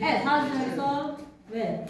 에 사주에서 왜?